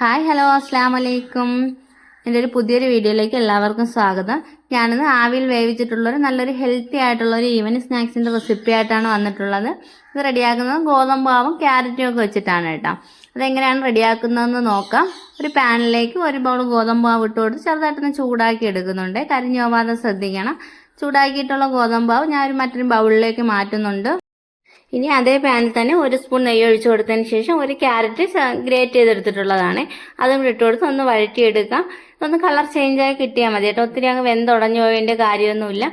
Hi hello അസ്സാം വലൈക്കും എന്റെ ഒരു പുതിയൊരു വീഡിയോയിലേക്ക് എല്ലാവർക്കും സ്വാഗതം. ഞാനിന്ന് ആവിയിൽ വേവിച്ചിട്ടുള്ളൊരു നല്ലൊരു ഹെൽത്തി ആയിട്ടുള്ള ഒരു ഈവനിങ് സ്നാക്സിന്റെ റെസിപ്പി ആയിട്ടാണ് വന്നിട്ടുള്ളത്. ഇത് റെഡിയാക്കുന്നത് ഗോതമ്പാവും ക്യാരറ്റും ഒക്കെ വെച്ചിട്ടാണ് കേട്ടോ. അതെങ്ങനെയാണ് റെഡിയാക്കുന്നതെന്ന് നോക്കാം. ഒരു പാനിലേക്ക് ഒരു ബൗൾ ഗോതമ്പാവ് ഇട്ട് കൊടുത്ത് ചെറുതായിട്ടൊന്ന് ചൂടാക്കി എടുക്കുന്നുണ്ട്. കരിഞ്ഞു പോവാതെ ശ്രദ്ധിക്കണം. ചൂടാക്കിയിട്ടുള്ള ഗോതമ്പാവ് ഞാൻ ഒരു മറ്റൊരു ബൗളിലേക്ക് മാറ്റുന്നുണ്ട്. ഇനി അതേ പാനിൽ തന്നെ ഒരു സ്പൂൺ നെയ്യ് ഒഴിച്ചു കൊടുത്തതിന് ശേഷം ഒരു ക്യാരറ്റ് ഗ്രേറ്റ് ചെയ്തെടുത്തിട്ടുള്ളതാണ്. അതും ഇട്ട് കൊടുത്ത് ഒന്ന് വഴറ്റിയെടുക്കാം. ഒന്ന് കളർ ചേഞ്ച് ആയി കിട്ടിയാൽ മതി കേട്ടോ. ഒത്തിരി അങ്ങ് വെന്തുടഞ്ഞു പോയതിന്റെ കാര്യമൊന്നുമില്ല.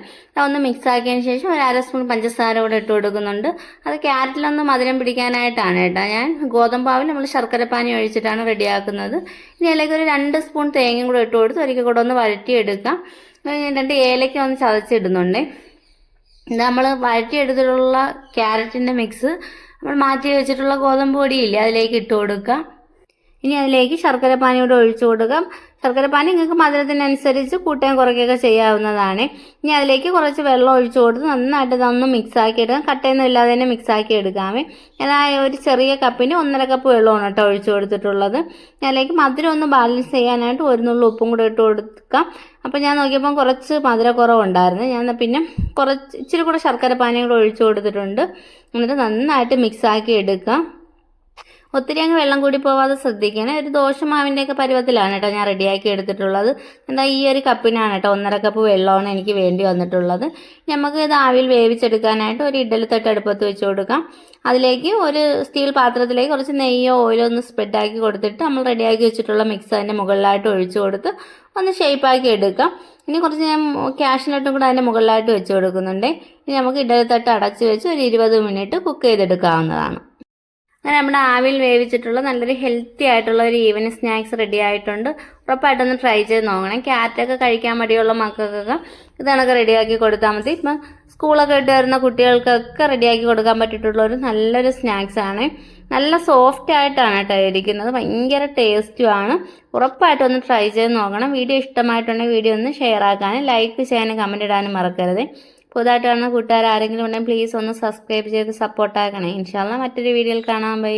ഒന്ന് മിക്സ് ആക്കിയതിന് ശേഷം ഒരു അര സ്പൂൺ പഞ്ചസാര കൂടെ ഇട്ട് കൊടുക്കുന്നുണ്ട്. അത് ക്യാരറ്റിലൊന്ന് മധുരം പിടിക്കാനായിട്ടാണ് കേട്ടോ. ഞാൻ ഗോതമ്പാവിൽ നമ്മൾ ശർക്കരപ്പാനി ഒഴിച്ചിട്ടാണ് റെഡിയാക്കുന്നത്. ഇനി അതിലേക്ക് ഒരു രണ്ട് സ്പൂൺ തേങ്ങയും കൂടെ ഇട്ട് കൊടുത്ത് ഒരിക്കൽ കൂടെ ഒന്ന് വഴറ്റിയെടുക്കാം. രണ്ട് ഏലക്ക ഒന്ന് ചതച്ചിടുന്നുണ്ടേ. നമ്മൾ വഴറ്റിയെടുത്തിട്ടുള്ള ക്യാരറ്റിന്റെ മിക്സ് നമ്മൾ മാറ്റി വെച്ചിട്ടുള്ള ഗോതമ്പ് പൊടിയില്ലേ അതിലേക്ക് ഇട്ട് കൊടുക്കുക. ഇനി അതിലേക്ക് ശർക്കര പാനി കൂടെ ഒഴിച്ചു കൊടുക്കാം. ശർക്കര പാനി നിങ്ങൾക്ക് മധുരത്തിനനുസരിച്ച് കൂട്ടുകയും കുറയ്ക്കുകയൊക്കെ ചെയ്യാവുന്നതാണ്. ഇനി അതിലേക്ക് കുറച്ച് വെള്ളം ഒഴിച്ചു കൊടുത്ത് നന്നായിട്ട് ഇതൊന്ന് മിക്സ് ആക്കി എടുക്കാം. കട്ടയൊന്നും ഇല്ലാതെ തന്നെ മിക്സ് ആക്കി എടുക്കാമേ ഞാൻ ഒരു ചെറിയ കപ്പിന് ഒന്നര കപ്പ് വെള്ളമാണ് കേട്ടോ ഒഴിച്ചു കൊടുത്തിട്ടുള്ളത്. അതിലേക്ക് മധുരം ഒന്ന് ബാലൻസ് ചെയ്യാനായിട്ട് ഒരു നുള്ളു ഉപ്പും കൂടെ ഇട്ട് കൊടുക്കാം. അപ്പോൾ ഞാൻ നോക്കിയപ്പം കുറച്ച് മധുരക്കുറവുണ്ടായിരുന്നു. ഞാൻ പിന്നെ കുറച്ച് ഇച്ചിരി കൂടെ ശർക്കര പാനി കൂടെ ഒഴിച്ചു കൊടുത്തിട്ടുണ്ട്. എന്നിട്ട് നന്നായിട്ട് മിക്സ് ആക്കി എടുക്കാം. ഒത്തിരി അങ്ങ് വെള്ളം കൂടി പോവാതെ ശ്രദ്ധിക്കണേ. ഒരു ദോശമാവിന്റെയൊക്കെ പരുവത്തിലാണ് കേട്ടോ ഞാൻ റെഡിയാക്കി എടുത്തിട്ടുള്ളത്. എന്താ ഈ ഒരു കപ്പിനാണ് കേട്ടോ ഒന്നര കപ്പ് വെള്ളമാണ് എനിക്ക് വേണ്ടി വന്നിട്ടുള്ളത്. നമുക്ക് ഇത് ആവിയിൽ വേവിച്ചെടുക്കാനായിട്ട് ഒരു ഇഡലി തട്ട് അടുപ്പത്ത് വെച്ച് കൊടുക്കാം. അതിലേക്ക് ഒരു സ്റ്റീൽ പാത്രത്തിലേക്ക് കുറച്ച് നെയ്യോ ഓയിലോ ഒന്ന് സ്പ്രെഡാക്കി കൊടുത്തിട്ട് നമ്മൾ റെഡിയാക്കി വെച്ചിട്ടുള്ള മിക്സ് അതിന്റെ മുകളിലായിട്ട് ഒഴിച്ചു കൊടുത്ത് ഒന്ന് ഷേപ്പാക്കി എടുക്കാം. ഇനി കുറച്ച് ഞാൻ ക്യാഷിനോട്ടും കൂടെ അതിന്റെ മുകളിലായിട്ട് വെച്ച് കൊടുക്കുന്നുണ്ട്. ഇനി നമുക്ക് ഇഡലി തട്ട് അടച്ച് വെച്ച് ഒരു ഇരുപത് മിനിറ്റ് കുക്ക് ചെയ്തെടുക്കാവുന്നതാണ്. അങ്ങനെ നമ്മുടെ ആവിൽ വേവിച്ചിട്ടുള്ള നല്ലൊരു ഹെൽത്തി ആയിട്ടുള്ള ഒരു ഈവനിങ് സ്നാക്സ് റെഡി ആയിട്ടുണ്ട്. ഉറപ്പായിട്ടൊന്ന് ട്രൈ ചെയ്ത് നോക്കണം. ക്യാരറ്റൊക്കെ കഴിക്കാൻ മടിയുള്ള മക്കൾക്കൊക്കെ ഇതണൊക്കെ റെഡിയാക്കി കൊടുത്താൽ മതി. ഇപ്പം സ്കൂളൊക്കെ ഇട്ട് വരുന്ന കുട്ടികൾക്കൊക്കെ റെഡിയാക്കി കൊടുക്കാൻ പറ്റിയിട്ടുള്ള ഒരു നല്ലൊരു സ്നാക്സ് ആണ്. നല്ല സോഫ്റ്റ് ആയിട്ടാണ് കേട്ടോ ഇരിക്കുന്നത്. ഭയങ്കര ടേസ്റ്റും ആണ്. ഉറപ്പായിട്ടൊന്ന് ട്രൈ ചെയ്ത് നോക്കണം. വീഡിയോ ഇഷ്ടമായിട്ടുണ്ടെങ്കിൽ വീഡിയോ ഒന്ന് ഷെയർ ആക്കാനും ലൈക്ക് ചെയ്യാനും കമന്റ് ഇടാനും മറക്കരുത്. പുതുതായിട്ട് കാണുന്ന കൂട്ടുകാർ ആരെങ്കിലും ഉണ്ടെങ്കിൽ പ്ലീസ് ഒന്ന് സബ്സ്ക്രൈബ് ചെയ്ത് സപ്പോർട്ടാക്കണേ ഇൻഷാല്ല മറ്റൊരു വീഡിയോയിൽ കാണാൻ ബൈ